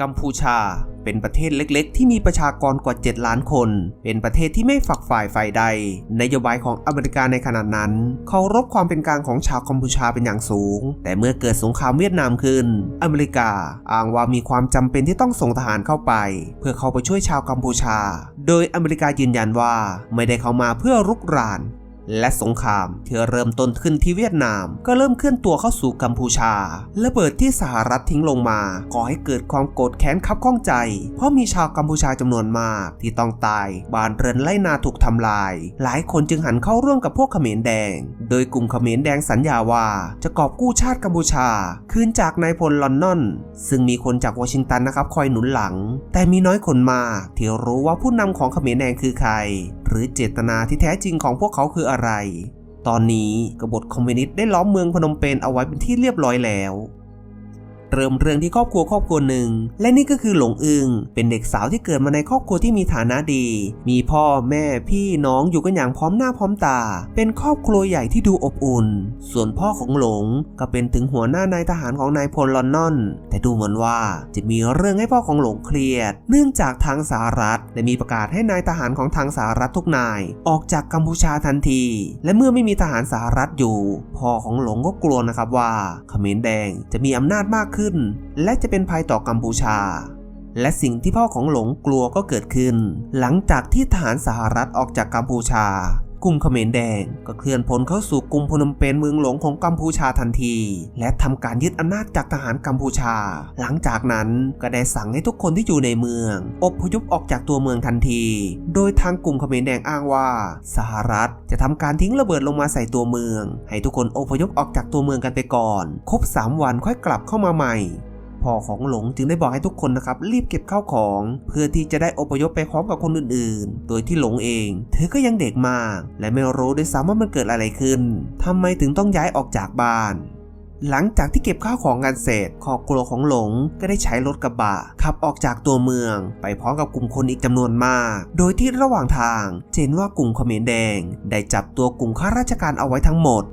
กัมพูชา เป็นประเทศเล็กๆ ที่มีประชากรกว่า 7 ล้านคน เป็นประเทศที่ไม่ฝักฝ่ายฝ่ายใด นโยบายของอเมริกาในขณะนั้นเคารพความเป็นกลางของชาวกัมพูชาเป็นอย่างสูง แต่เมื่อเกิดสงครามเวียดนามขึ้น อเมริกาอ้างว่ามีความจำเป็นที่ต้องส่งทหารเข้าไป เพื่อเข้าไปช่วยชาวกัมพูชา โดยอเมริกายืนยันว่าไม่ได้เข้ามาเพื่อรุกราน และสงครามที่เริ่มต้นขึ้นที่เวียดนาม ก็เริ่มเคลื่อนตัวเข้าสู่กัมพูชาระเบิดที่สหรัฐทิ้งลงมาก่อให้เกิดความโกรธแค้นคับข้องใจ เพราะมีชาวกัมพูชาจำนวนมากที่ต้องตายบ้านเรือนไร่นาถูกทำลาย หลายคนจึงหันเข้าร่วมกับพวกเขมรแดง โดยกลุ่มเขมรแดงสัญญาว่าจะกอบกู้ชาติกัมพูชา คืนจากนายพลลอนนอน ซึ่งมีคนจากวอชิงตันนะครับคอยหนุนหลัง แต่มีน้อยคนมากที่รู้ว่าผู้นำของเขมรแดงคือใคร หรือเจตนาที่แท้จริงของพวกเขาคืออะไร ตอนนี้กบฏคอมมิวนิสต์ได้ล้อมเมืองพนมเปญเอาไว้เป็นที่เรียบร้อยแล้ว เริ่มเรื่องที่ครอบครัวครอบครัวหนึ่ง และนี่ก็คือหลงอึงเป็นเด็กสาวที่เกิดมาในครอบครัวที่มีฐานะดี มีพ่อแม่พี่น้องอยู่กันอย่างพร้อมหน้าพร้อมตา เป็นครอบครัวใหญ่ที่ดูอบอุ่น ส่วนพ่อของหลงก็เป็นถึงหัวหน้านายทหารของนายพลลอนนอน แต่ดูเหมือนว่าจะมีเรื่องให้พ่อของหลงเครียด เนื่องจากทางสหรัฐได้มีประกาศให้นายทหารของทางสหรัฐทุกนาย ออกจากกัมพูชาทันที และเมื่อไม่มีทหารสหรัฐอยู่ พ่อของหลงก็กลัวนะครับว่าเขมรแดงจะมีอำนาจมากขึ้นและจะเป็นภัยต่อกัมพูชา และสิ่งที่พ่อของหลงกลัวก็เกิดขึ้น หลังจากที่ทหารสหรัฐออกจากกัมพูชา กลุ่มเขมรแดงก็เคลื่อนพลเข้าสู่กรุงพนมเปญเมืองหลวงของกัมพูชาทันที และทำการยึดอำนาจจากทหารกัมพูชา หลังจากนั้นก็ได้สั่งให้ทุกคนที่อยู่ในเมือง อบพยพออกจากตัวเมืองทันที โดยทางกลุ่มเขมรแดงอ้างว่า สหรัฐจะทำการทิ้งระเบิดลงมาใส่ตัวเมือง ให้ทุกคนอพยพออกจากตัวเมืองกันไปก่อน ครบ 3 วันค่อยกลับเข้ามาใหม่ พ่อของหลงจึงได้บอกให้ทุกคนนะครับรีบเก็บข้าวของ เพื่อที่จะได้อพยพไปพร้อมกับคนอื่นๆ โดยที่หลงเอง เธอก็ยังเด็กมาก และไม่รู้ด้วยซ้ำว่ามันเกิดอะไรขึ้นทำไมถึงต้องย้ายออกจากบ้านหลังจากที่เก็บข้าวของกันเสร็จครอบครัวของหลงก็ได้ใช้รถกระบะขับออกจากตัวเมือง ไปพร้อมกับกลุ่มคนอีกจำนวนมาก โดยที่ระหว่างทางเจนว่ากลุ่มเขมรแดง ได้จับตัวกลุ่มข้าราชการเอาไว้ทั้งหมด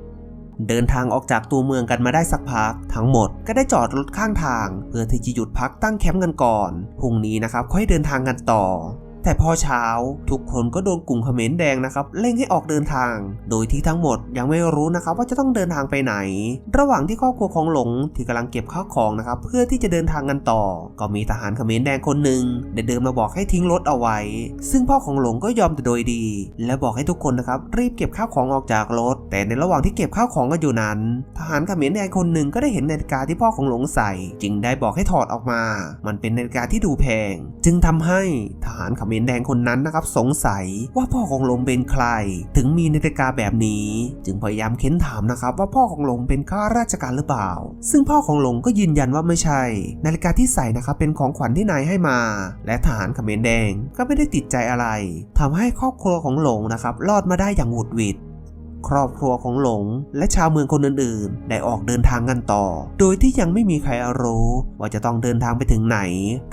เดินทางออกจากตัวเมืองกันมาได้สักพัก ทั้งหมดก็ได้จอดรถข้างทาง เพื่อที่จะหยุดพักตั้งแคมป์กันก่อนพรุ่งนี้นะครับค่อยเดินทางกันต่อ แต่พอเช้า ทุกคนก็โดนกลุ่มเขมรแดงนะครับเร่งให้ออกเดินทาง โดยที่ทั้งหมดยังไม่รู้นะครับว่าจะต้องเดินทางไปไหน ระหว่างที่ครอบครัวของหลงที่กำลังเก็บข้าวของนะครับเพื่อที่จะเดินทางกันต่อ ก็มีทหารเขมรแดงคนหนึ่งได้เดินมาบอกให้ทิ้งรถเอาไว้ ซึ่งพ่อของหลงก็ยอมแต่โดยดี และบอกให้ทุกคนนะครับรีบเก็บข้าวของออกจากรถ แต่ในระหว่างที่เก็บข้าวของกันอยู่นั้น ทหารเขมรแดงคนหนึ่งก็ได้เห็นนาฬิกาที่พ่อของหลงใส่ จึงได้บอกให้ถอดออกมา มันเป็นนาฬิกาที่ดูแพง จึงทำให้ทหารเขมรนแดงคนนั้นนะครับสงสัยว่าพ่อของหลงเป็นใคร ถึงมีนาฬิกาแบบนี้ จึงพยายามเค้นถามนะครับว่าพ่อของหลงเป็นข้าราชการหรือเปล่า ซึ่งพ่อของหลงก็ยืนยันว่าไม่ใช่ นาฬิกาที่ใส่นะครับเป็นของขวัญที่นายให้มา และทหารเขมรแดงก็ไม่ได้ติดใจอะไรทำให้ครอบครัวของหลงนะครับรอดมาได้อย่างหวุดหวิด ครอบครัวของหลง และชาวเมืองคนอื่นๆ ได้ออกเดินทางกันต่อ โดยที่ยังไม่มีใครรู้ ว่าจะต้องเดินทางไปถึงไหน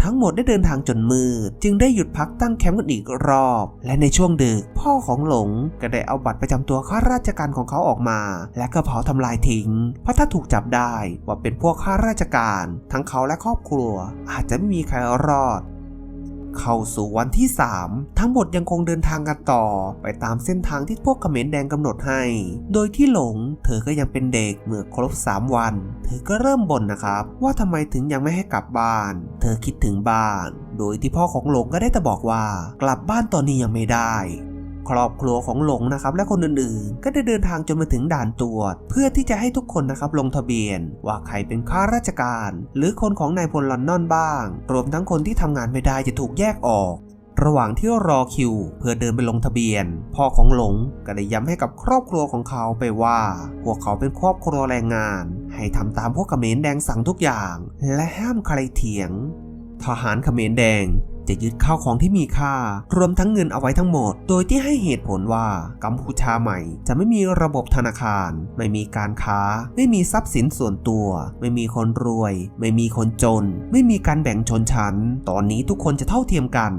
ทั้งหมดได้เดินทางจนมืด จึงได้หยุดพักตั้งแคมป์กันอีกรอบ และในช่วงดึก พ่อของหลงก็ได้เอาบัตรประจำตัวข้าราชการของเขาออกมา และก็เผาทำลายทิ้ง เพราะถ้าถูกจับได้ว่าเป็นพวกข้าราชการ ทั้งเขาและครอบครัว อาจจะไม่มีใครรอด เข้าสู่วันที่ 3 ทั้งหมดยังคงเดินทางกันต่อ ไปตามเส้นทางที่พวกเขมรแดงกำหนดให้ โดยที่หลง เธอก็ยังเป็นเด็กเมื่อครบ 3 วัน เธอก็เริ่มบ่นนะครับ ว่าทำไมถึงยังไม่ให้กลับบ้าน เธอคิดถึงบ้าน โดยที่พ่อของหลงก็ได้แต่บอกว่า กลับบ้านตอนนี้ยังไม่ได้ ครอบครัวของหลงนะครับและคนอื่นๆ ก็ได้เดินทางจนมาถึงด่านตรวจ เพื่อที่จะให้ทุกคนนะครับลงทะเบียน ว่าใครเป็นข้าราชการ หรือคนของนายพลลอนนอนบ้าง รวมทั้งคนที่ทำงานไม่ได้จะถูกแยกออกระหว่างที่รอคิว เพื่อเดินไปลงทะเบียน พ่อของหลงก็ได้ย้ำให้กับครอบครัวของเขาไปว่า พวกเขาเป็นครอบครัวแรงงาน ให้ทำตามพวกเขมรแดงสั่งทุกอย่าง และห้ามใครเถียง ทหารเขมรแดง จะยึดข้าวของที่มีค่ารวมทั้งเงินเอาไว้ทั้งหมด โดยที่ให้เหตุผลว่ากัมพูชาใหม่จะไม่มีระบบธนาคาร ไม่มีการค้า ไม่มีทรัพย์สินส่วนตัว ไม่มีคนรวย ไม่มีคนจน ไม่มีการแบ่งชนชั้น ตอนนี้ทุกคนจะเท่าเทียมกัน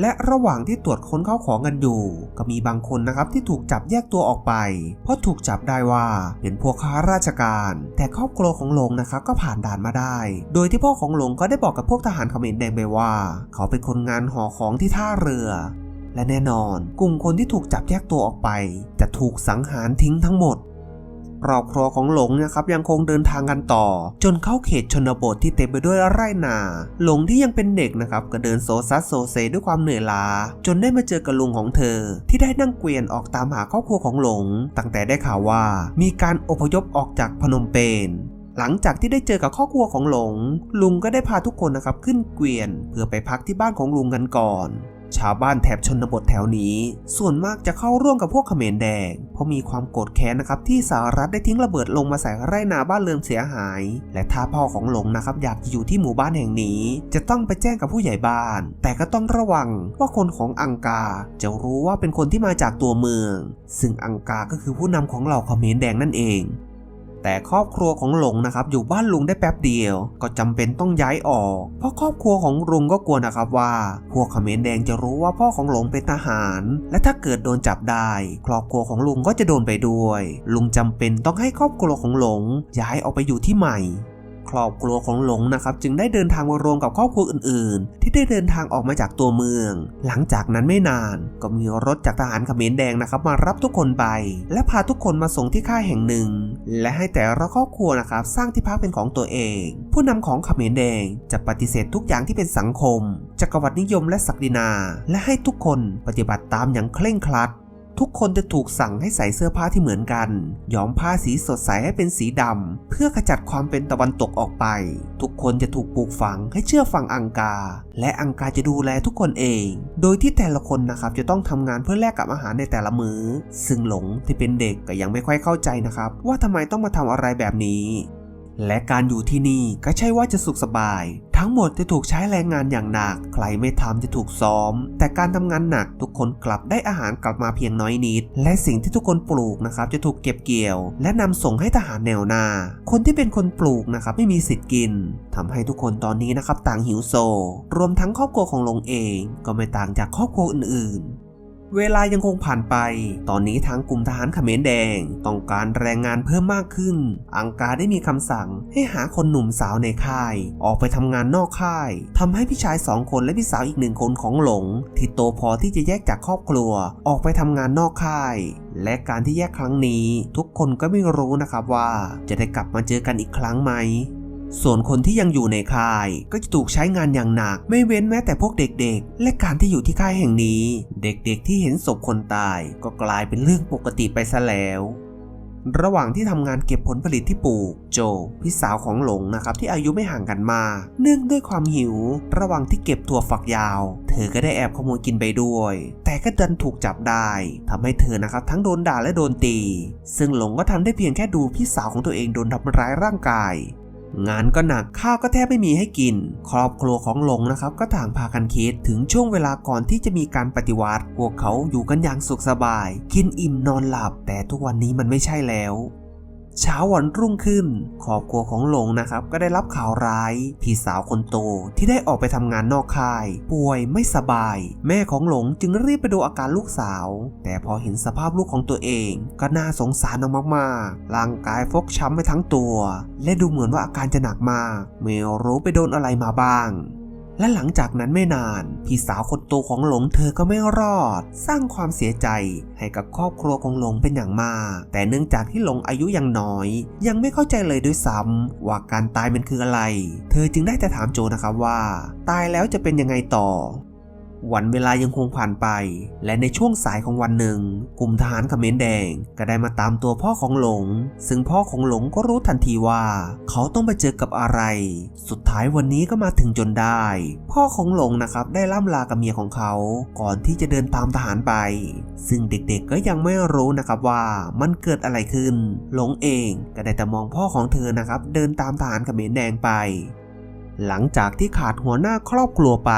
และระหว่างที่ตรวจค้นเข้าของกันอยู่ ก็มีบางคนนะครับที่ถูกจับแยกตัวออกไป เพราะถูกจับได้ว่าเป็นพวกข้าราชการ แต่ครอบครัวของหลงนะครับก็ผ่านด่านมาได้ โดยที่พ่อของหลงก็ได้บอกกับพวกทหารเขมรแดงไปว่า เขาเป็นคนงานห่อของที่ท่าเรือและแน่นอน กลุ่มคนที่ถูกจับแยกตัวออกไป จะถูกสังหารทิ้งทั้งหมด ครอบครัวของหลงนะครับยังคงเดินทางกันต่อ จนเข้าเขตชนบทที่เต็มไปด้วยไร่นา หลงที่ยังเป็นเด็กนะครับก็เดินโซซัสโซเซด้วยความเหนื่อยล้า จนได้มาเจอกับลุงของเธอ ที่ได้นั่งเกวียนออกตามหาครอบครัวของหลง ตั้งแต่ได้ข่าวว่า มีการอพยพออกจากพนมเปญหลังจากที่ได้เจอกับครอบครัวของหลง ลุงก็ได้พาทุกคนนะครับขึ้นเกวียน เพื่อไปพักที่บ้านของลุงกันก่อน ชาวบ้านแถบชนบทแถวนี้ ส่วนมากจะเข้าร่วมกับพวกเขมรแดง เพราะมีความโกรธแค้นนะครับที่สหรัฐได้ทิ้งระเบิดลงมาใส่ไร่นาบ้านเรือนเสียหาย และถ้าพ่อของหลงนะครับอยากอยู่ที่หมู่บ้านแห่งนี้ จะต้องไปแจ้งกับผู้ใหญ่บ้าน แต่ก็ต้องระวังว่าคนของอังกาจะรู้ว่าเป็นคนที่มาจากตัวเมือง ซึ่งอังกาก็คือผู้นำของเหล่าเขมรแดงนั่นเอง แต่ครอบครัวของหลงนะครับอยู่บ้านลุงได้แป๊บเดียว ก็จำเป็นต้องย้ายออก เพราะครอบครัวของลุงก็กลัวนะครับว่า พวกเขมรแดงจะรู้ว่าพ่อของหลงเป็นทหาร และถ้าเกิดโดนจับได้ ครอบครัวของลุงก็จะโดนไปด้วย ลุงจำเป็นต้องให้ครอบครัวของหลงย้ายออกไปอยู่ที่ใหม่ รอบครัวของหลงนะครับจึงได้เดินทางมารวมกับครอบครัวอื่น ๆ ที่ได้เดินทางออกมาจากตัวเมือง หลังจากนั้นไม่นานก็มีรถจากทหารเขมรแดงนะครับมารับทุกคนไป และพาทุกคนมาส่งที่ค่ายแห่งหนึ่ง และให้แต่ละครอบครัวนะครับสร้างที่พักเป็นของตัวเอง ผู้นำของเขมรแดงจะปฏิเสธทุกอย่างที่เป็นสังคมจักรวรรดินิยมและศักดินา และให้ทุกคนปฏิบัติตามอย่างเคร่งครัด ทุกคนจะถูกสั่งให้ใส่เสื้อผ้าที่เหมือนกัน ย้อมผ้าสีสดใสให้เป็นสีดำ เพื่อขจัดความเป็นตะวันตกออกไป ทุกคนจะถูกปลูกฝังให้เชื่อฟังอังกา และอังกาจะดูแลทุกคนเอง โดยที่แต่ละคนนะครับจะต้องทำงานเพื่อแลกกับอาหารในแต่ละมือ้อ ซึ่งหลงที่เป็นเด็กก็ยังไม่ค่อยเข้าใจนะครับ ว่าทำไมต้องมาทำอะไรแบบนี้ และการอยู่ที่นี่ก็ใช่ว่าจะสุขสบาย ทั้งหมดจะถูกใช้แรงงานอย่างหนัก ใครไม่ทำจะถูกซ้อม แต่การทำงานหนักทุกคนกลับได้อาหารกลับมาเพียงน้อยนิด และสิ่งที่ทุกคนปลูกนะครับจะถูกเก็บเกี่ยว และนำส่งให้ทหารแนวหน้า คนที่เป็นคนปลูกนะครับไม่มีสิทธิ์กินทำให้ทุกคนตอนนี้นะครับต่างหิวโซ รวมทั้งครอบครัวของลงเอง ก็ไม่ต่างจากครอบครัวอื่นๆ เวลายังคงผ่านไป ตอนนี้ทางกลุ่มทหารเขมรแดง ต้องการแรงงานเพิ่มมากขึ้น อังกาได้มีคำสั่งให้หาคนหนุ่มสาวในค่าย ออกไปทำงานนอกค่าย ทำให้พี่ชายสองคนและพี่สาวอีกหนึ่งคนของหลง ที่โตพอที่จะแยกจากครอบครัว ออกไปทำงานนอกค่าย และการที่แยกครั้งนี้ ทุกคนก็ไม่รู้นะครับว่าจะได้กลับมาเจอกันอีกครั้งไหม ส่วนคนที่ยังอยู่ในค่าย ก็จะถูกใช้งานอย่างหนัก ไม่เว้นแม้แต่พวกเด็กๆ และการที่อยู่ที่ค่ายแห่งนี้ เด็กๆที่เห็นศพคนตาย ก็กลายเป็นเรื่องปกติไปซะแล้วระหว่างที่ทำงานเก็บผลผลิตที่ปลูก โจ พี่สาวของหลงนะครับที่อายุไม่ห่างกันมา เนื่องด้วยความหิว ระหว่างที่เก็บถั่วฝักยาว เธอก็ได้แอบขโมยกินไปด้วย แต่ก็ดันถูกจับได้ทำให้เธอนะครับทั้งโดนด่าและโดนตี ซึ่งหลงก็ทำได้เพียงแค่ดูพี่สาวของตัวเองโดนทำร้ายร่างกาย งานก็หนักข้าวก็แทบไม่มีให้กิน ครอบครัวของหลงนะครับ ก็ต่างพากันคิดถึงช่วงเวลาก่อนที่จะมีการปฏิวัติ พวกเขาอยู่กันอย่างสุขสบาย กินอิ่มนอนหลับ แต่ทุกวันนี้มันไม่ใช่แล้ว เช้าวันรุ่งขึ้นครอบครัวของหลงนะครับก็ได้รับข่าวร้าย พี่สาวคนโตที่ได้ออกไปทำงานนอกค่าย ป่วยไม่สบาย แม่ของหลงจึงรีบไปดูอาการลูกสาว แต่พอเห็นสภาพลูกของตัวเอง ก็น่าสงสารมากๆร่างกายฟกช้ำไปทั้งตัว และดูเหมือนว่าอาการจะหนักมาก ไม่รู้ไปโดนอะไรมาบ้าง และหลังจากนั้นไม่นาน พี่สาวคนโตของหลงเธอก็ไม่รอด สร้างความเสียใจให้กับครอบครัวของหลงเป็นอย่างมาก แต่เนื่องจากที่หลงอายุยังน้อย ยังไม่เข้าใจเลยด้วยซ้ำว่าการตายมันคืออะไร เธอจึงได้แต่ถามโจนะครับว่า ตายแล้วจะเป็นยังไงต่อ วันเวลายังคงผ่านไป และในช่วงสายของวันหนึ่ง กลุ่มทหารเขมรแดงก็ได้มาตามตัวพ่อของหลง ซึ่งพ่อของหลงก็รู้ทันทีว่า เขาต้องไปเจอกับอะไร สุดท้ายวันนี้ก็มาถึงจนได้ พ่อของหลงนะครับได้ล่ำลากับเมียของเขา ก่อนที่จะเดินตามทหารไป ซึ่งเด็กๆก็ยังไม่รู้นะครับว่ามันเกิดอะไรขึ้น หลงเองก็ได้แต่มองพ่อของเธอนะครับเดินตามทหารเขมรแดงไป หลังจากที่ขาดหัวหน้าครอบครัวไป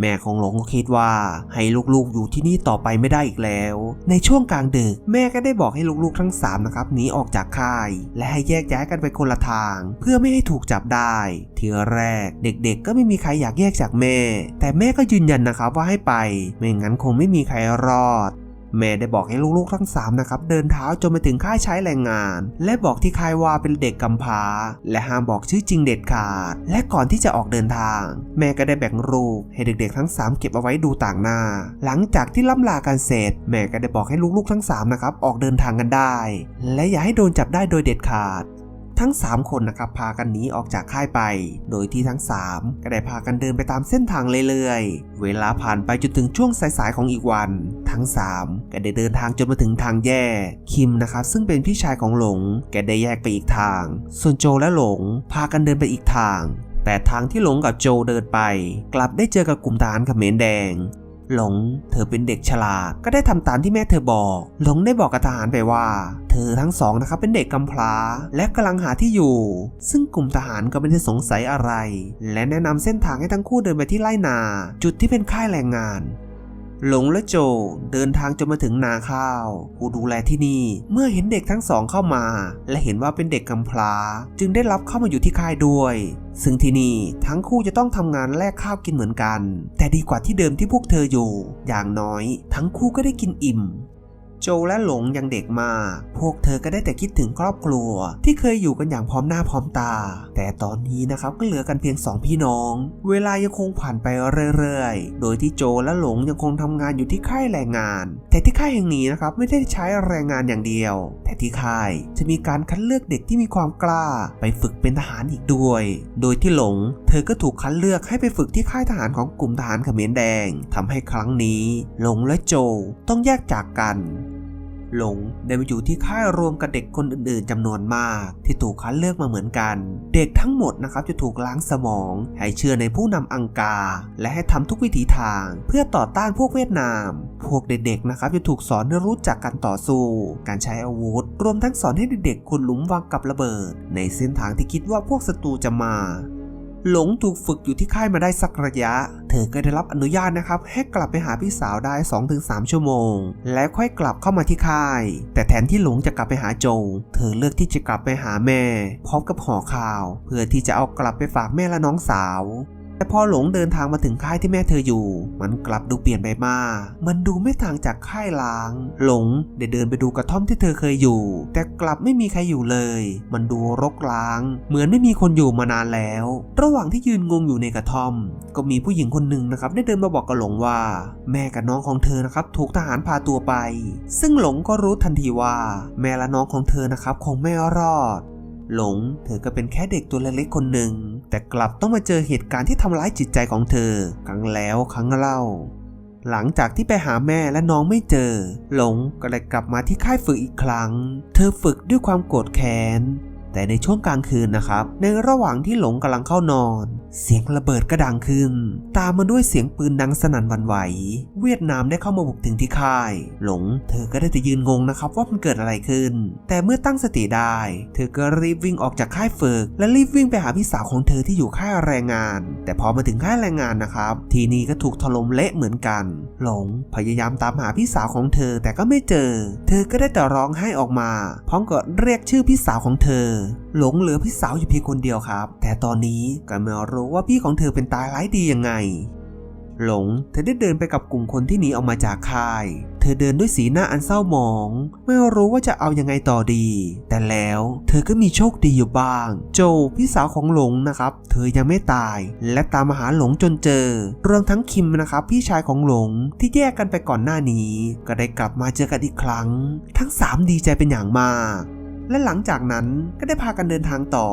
แม่ของหลงก็คิดว่าให้ลูกๆอยู่ที่นี่ต่อไปไม่ได้อีกแล้ว ในช่วงกลางดึกแม่ก็ได้บอกให้ลูกๆทั้งสามนะครับหนีออกจากค่าย และให้แยกย้ายกันไปคนละทาง เพื่อไม่ให้ถูกจับได้ ทีแรกเด็กๆ ก็ไม่มีใครอยากแยกจากแม่ แต่แม่ก็ยืนยันนะครับว่าให้ไป ไม่งั้นคงไม่มีใครรอด แม่ได้บอกให้ลูกๆทั้งสามนะครับเดินเท้าจนไปถึงค่ายใช้แรงงาน และบอกที่ค่ายว่าเป็นเด็กกำพร้า และห้ามบอกชื่อจริงเด็ดขาด และก่อนที่จะออกเดินทาง แม่ก็ได้แบ่งรูปให้เด็กๆทั้งสามเก็บเอาไว้ดูต่างหน้า หลังจากที่ล่ำลากันเสร็จ แม่ก็ได้บอกให้ลูกๆทั้งสามนะครับออกเดินทางกันได้ และอย่าให้โดนจับได้โดยเด็ดขาด ทั้ง 3 คนนะครับพากันหนีออกจากค่ายไป โดยที่ทั้ง 3 ก็ได้พากันเดินไปตามเส้นทางเรื่อยๆ เวลาผ่านไปจนถึงช่วงสายๆของอีกวัน ทั้ง 3 ก็ได้เดินทางจนมาถึงทางแยก คิมนะครับซึ่งเป็นพี่ชายของหลง แกได้แยกไปอีกทาง ส่วนโจและหลง พากันเดินไปอีกทาง แต่ทางที่หลงกับโจเดินไป กลับได้เจอกับกลุ่มทหารเขมรแดง หลงเธอเป็นเด็กฉลาดก็ได้ทำตามที่แม่เธอบอก หลงได้บอกกับทหารไปว่า เธอทั้งสองนะครับเป็นเด็กกำพร้า และกำลังหาที่อยู่ ซึ่งกลุ่มทหารก็ไม่ได้สงสัยอะไร และแนะนำเส้นทางให้ทั้งคู่เดินไปที่ไร่นา จุดที่เป็นค่ายแรงงาน หลงและโจเดินทางจนมาถึงนาข้าว ผู้ดูแลที่นี่เมื่อเห็นเด็กทั้งสองเข้ามา และเห็นว่าเป็นเด็กกำพร้า จึงได้รับเข้ามาอยู่ที่ค่ายด้วย ซึ่งที่นี่ทั้งคู่จะต้องทำงานแลกข้าวกินเหมือนกัน แต่ดีกว่าที่เดิมที่พวกเธออยู่ อย่างน้อย ทั้งคู่ก็ได้กินอิ่ม โจและหลงยังเด็กมาก พวกเธอก็ได้แต่คิดถึงครอบครัว ที่เคยอยู่กันอย่างพร้อมหน้าพร้อมตา แต่ตอนนี้นะครับก็เหลือกันเพียงสองพี่น้อง เวลายังคงผ่านไปเรื่อยๆ โดยที่โจและหลงยังคงทำงานอยู่ที่ค่ายแรงงาน แต่ที่ค่ายแห่งนี้นะครับไม่ได้ใช้แรงงานอย่างเดียว แต่ที่ค่ายจะมีการคัดเลือกเด็กที่มีความกล้า ไปฝึกเป็นทหารอีกด้วย โดยที่หลง เธอก็ถูกคัดเลือกให้ไปฝึกที่ค่ายทหารของกลุ่มทหารเขมรแดงทำให้ครั้งนี้ หลงและโจต้องแยกจากกัน หลงได้มาอยู่ที่ค่ายรวมกับเด็กคนอื่นๆจำนวนมาก ที่ถูกคัดเลือกมาเหมือนกัน เด็กทั้งหมดนะครับจะถูกล้างสมอง ให้เชื่อในผู้นำอังกา และให้ทำทุกวิถีทาง เพื่อต่อต้านพวกเวียดนาม พวกเด็กๆนะครับจะถูกสอนให้รู้จักการต่อสู้ การใช้อาวุธ รวมทั้งสอนให้เด็กๆขุดหลุมวางกับระเบิด ในเส้นทางที่คิดว่าพวกศัตรูจะมา หลงถูกฝึกอยู่ที่ค่ายมาได้สักระยะ เธอก็ได้รับอนุญาตนะครับให้กลับไปหาพี่สาวได้ 2-3 ชั่วโมง แล้วค่อยกลับเข้ามาที่ค่าย แต่แทนที่หลงจะกลับไปหาโจเธอเลือกที่จะกลับไปหาแม่พร้อมกับห่อข่าว เพื่อที่จะเอากลับไปฝากแม่และน้องสาว แต่พอหลงเดินทางมาถึงค่ายที่แม่เธออยู่ มันกลับดูเปลี่ยนไปมาก มันดูไม่ต่างจากค่ายล้าง หลงได้เดินไปดูกระท่อมที่เธอเคยอยู่ แต่กลับไม่มีใครอยู่เลย มันดูรกร้าง เหมือนไม่มีคนอยู่มานานแล้ว ระหว่างที่ยืนงงอยู่ในกระท่อม ก็มีผู้หญิงคนหนึ่งนะครับได้เดินมาบอกกับหลงว่า แม่กับน้องของเธอนะครับถูกทหารพาตัวไป ซึ่งหลงก็รู้ทันทีว่า แม่และน้องของเธอนะครับคงไม่รอด หลงเธอก็เป็นแค่เด็กตัวเล็กๆคนหนึ่ง แต่กลับต้องมาเจอเหตุการณ์ที่ทำร้ายจิตใจของเธอ ครั้งแล้วครั้งเล่า หลังจากที่ไปหาแม่และน้องไม่เจอ หลงก็เลยกลับมาที่ค่ายฝึกอีกครั้ง เธอฝึกด้วยความโกรธแค้น แต่ในช่วงกลางคืนนะครับ ในระหว่างที่หลงกำลังเข้านอน เสียงระเบิดก็ดังขึ้น ตามมาด้วยเสียงปืนดังสนั่นวันไหว เวียดนามได้เข้ามาบุกถึงที่ค่าย หลง เธอก็ได้แต่ยืนงงนะครับว่ามันเกิดอะไรขึ้น แต่เมื่อตั้งสติได้ เธอก็รีบวิ่งออกจากค่ายฝึก และรีบวิ่งไปหาพี่สาวของเธอที่อยู่ค่ายแรงงาน แต่พอมาถึงค่ายแรงงานนะครับ ทีนี้ก็ถูกถล่มเละเหมือนกัน หลงพยายามตามหาพี่สาวของเธอแต่ก็ไม่เจอ เธอก็ได้แต่ร้องไห้ออกมาพร้อมกับเรียกชื่อพี่สาวของเธอหลงเหลือพี่สาวอยู่เพียงคนเดียวครับ แต่ตอนนี้ก็ไม่รู้ว่าพี่ของเธอเป็นตายร้ายดียังไง หลงเธอได้เดินไปกับกลุ่มคนที่หนีออกมาจากค่าย เธอเดินด้วยสีหน้าอันเศร้าหมอง ไม่รู้ว่าจะเอายังไงต่อดี แต่แล้วเธอก็มีโชคดีอยู่บ้าง โจพี่สาวของหลงนะครับ เธอยังไม่ตาย และตามมาหาหลงจนเจอรวมทั้งคิมนะครับ พี่ชายของหลงที่แยกกันไปก่อนหน้านี้ ก็ได้กลับมาเจอกันอีกครั้ง ทั้งสามดีใจเป็นอย่างมาก และหลังจากนั้นก็ได้พากันเดินทางต่อ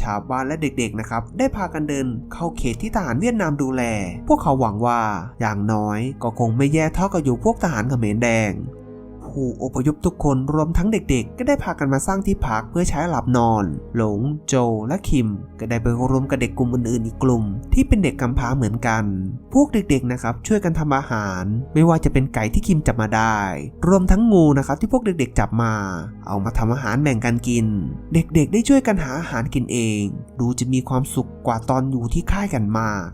ชาวบ้านและเด็กๆนะครับได้พากันเดินเข้าเขตที่ทหารเวียดนามดูแล พวกเขาหวังว่าอย่างน้อยก็คงไม่แย่เท่ากับอยู่พวกทหารเขมรแดง ผู้อพยพทุกคนรวมทั้งเด็กๆ ก็ได้พากันมาสร้างที่พักเพื่อใช้หลับนอน หลง โจ และคิม ก็ได้ไปรวมกับเด็กกลุ่มอื่นๆอีกกลุ่ม ที่เป็นเด็กกำพร้าเหมือนกัน พวกเด็กๆนะครับช่วยกันทำอาหาร ไม่ว่าจะเป็นไก่ที่คิมจับมาได้ รวมทั้งงูนะครับที่พวกเด็กๆจับมา เอามาทำอาหารแบ่งกันกิน เด็กๆ ได้ช่วยกันหาอาหารกินเอง ดูจะมีความสุขกว่าตอนอยู่ที่ค่ายกันมาก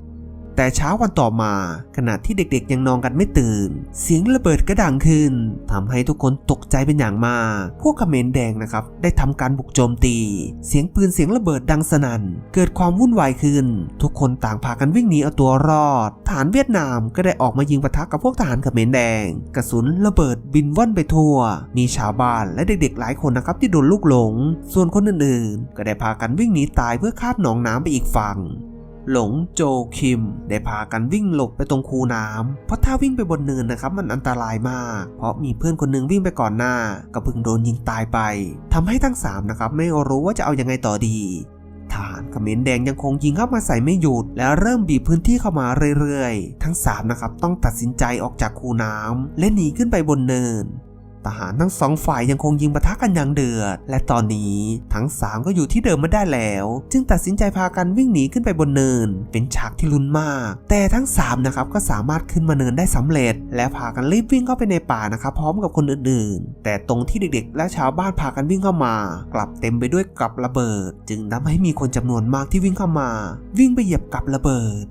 แต่เช้าวันต่อมาขณะที่เด็กๆยังนอนกันไม่ตื่น เสียงระเบิดก็ดังขึ้นทำให้ทุกคนตกใจเป็นอย่างมาก พวกเขมรแดงนะครับ ได้ทำการบุกโจมตี เสียงปืนเสียงระเบิดดังสนั่น เกิดความวุ่นวายขึ้น ทุกคนต่างพากันวิ่งหนีเอาตัวรอด ทหารเวียดนามก็ได้ออกมายิงปะทะกับพวกทหารเขมรแดง กระสุนระเบิดบินว่อนไปทั่ว มีชาวบ้านและเด็กๆหลายคนนะครับที่โดนลูกหลง ส่วนคนอื่นๆ ก็ได้พากันวิ่งหนีตายเพื่อข้ามหนองน้ำไปอีกฝั่ง หลงโจคิม ได้พากันวิ่งหลบไปตรงคูน้ำเพราะถ้าวิ่งไปบนเนินนะครับมันอันตรายมาก เพราะมีเพื่อนคนหนึงวิ่งไปก่อนหน้าก็เพิ่งโดนยิงตายไปทำให้ทั้งสามนะครับไม่รู้ว่าจะเอายังไงต่อดีทหารเขมรแดงยังคงยิงเข้ามาใส่ไม่หยุด และเริ่มบีบพื้นที่เข้ามาเรื่อยๆ ทั้งสามนะครับต้องตัดสินใจออกจากคูน้ำและหนีขึ้นไปบนเนิน ทหารทั้งสองฝ่ายยังคงยิงปะทะกันอย่างเดือด และตอนนี้ทั้งสามก็อยู่ที่เดิมไม่ได้แล้ว จึงตัดสินใจพากันวิ่งหนีขึ้นไปบนเนิน เป็นฉากที่ลุ้นมาก แต่ทั้งสามนะครับก็สามารถขึ้นมาเนินได้สำเร็จ และพากันรีบวิ่งเข้าไปในป่านะครับพร้อมกับคนอื่นๆ แต่ตรงที่เด็กๆ และชาวบ้านพากันวิ่งเข้ามา กลับเต็มไปด้วยกับระเบิด จึงทำให้มีคนจำนวนมากที่วิ่งเข้ามา วิ่งไปเหยียบกับระเบิด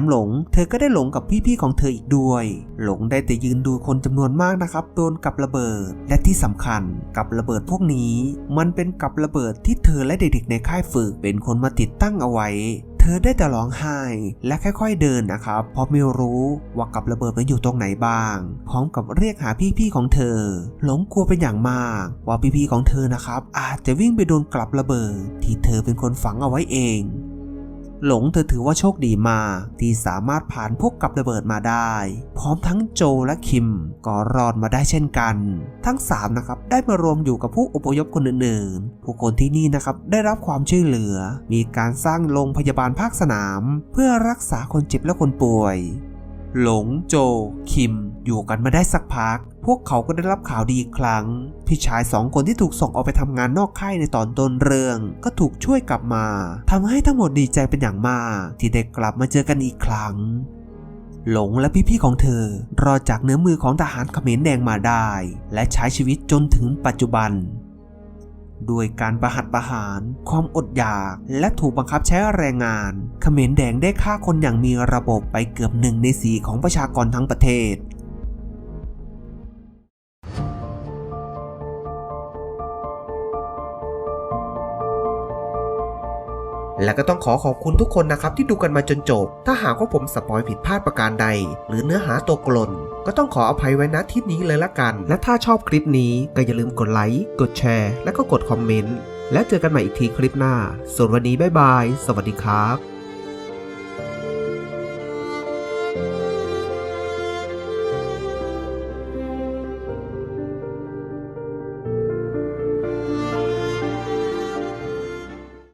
มหลง เธอก็ได้หลงกับพี่ๆของเธออีกด้วย หลงได้แต่ยืนดูคนจำนวนมากนะครับโดนกับระเบิด และที่สำคัญกับระเบิดพวกนี้ มันเป็นกับระเบิดที่เธอและเด็กๆในค่ายฝึกเป็นคนมาติดตั้งเอาไว้เธอได้แต่ร้องไห้และค่อยๆเดินนะครับ เพราะไม่รู้ว่ากับระเบิดมันอยู่ตรงไหนบ้าง พร้อมกับเรียกหาพี่ๆของเธอ หลงกลัวเป็นอย่างมาก ว่าพี่ๆของเธอนะครับ อาจจะวิ่งไปโดนกลับระเบิด ที่เธอเป็นคนฝังเอาไว้เอง หลงเธอถือว่าโชคดีมากที่สามารถผ่านพวกกับระเบิดมาได้ พร้อมทั้งโจและคิมก็รอดมาได้เช่นกัน ทั้งสามนะครับได้มารวมอยู่กับผู้อพยพคนอื่นๆ ผู้คนที่นี่นะครับได้รับความช่วยเหลือ มีการสร้างโรงพยาบาลภาคสนาม เพื่อรักษาคนเจ็บและคนป่วย หลงโจ คิม อยู่กันมาได้สักพัก พวกเขาก็ได้รับข่าวดีอีกครั้ง พี่ชายสองคนที่ถูกส่งออกไปทำงานนอกค่ายในตอนต้นเรื่อง ก็ถูกช่วยกลับมาทำให้ทั้งหมดดีใจเป็นอย่างมาก ที่ได้กลับมาเจอกันอีกครั้งหลงและพี่ๆของเธอ รอดจากเนื้อมือของทหารเขมรแดงมาได้ และใช้ชีวิตจนถึงปัจจุบัน ด้วยการประหัตประหาร ความอดอยาก และถูกบังคับใช้แรงงานเขมรแดงได้ฆ่าคนอย่างมีระบบไปเกือบหนึ่งในสีของประชากรทั้งประเทศ และก็ต้องขอขอบคุณทุกคนนะครับที่ดูกันมาจนจบ ถ้าหากว่าผมสปอยผิดพลาดประการใด หรือเนื้อหาตัวกลนก็ต้องขออภัยไว้ณที่นี้เลยละกัน และถ้าชอบคลิปนี้ก็อย่าลืมกดไลค์ กดแชร์ และก็กดคอมเมนต์ และเจอกันใหม่อีกทีคลิปหน้า ส่วนวันนี้บ๊ายบาย สวัสดีครับ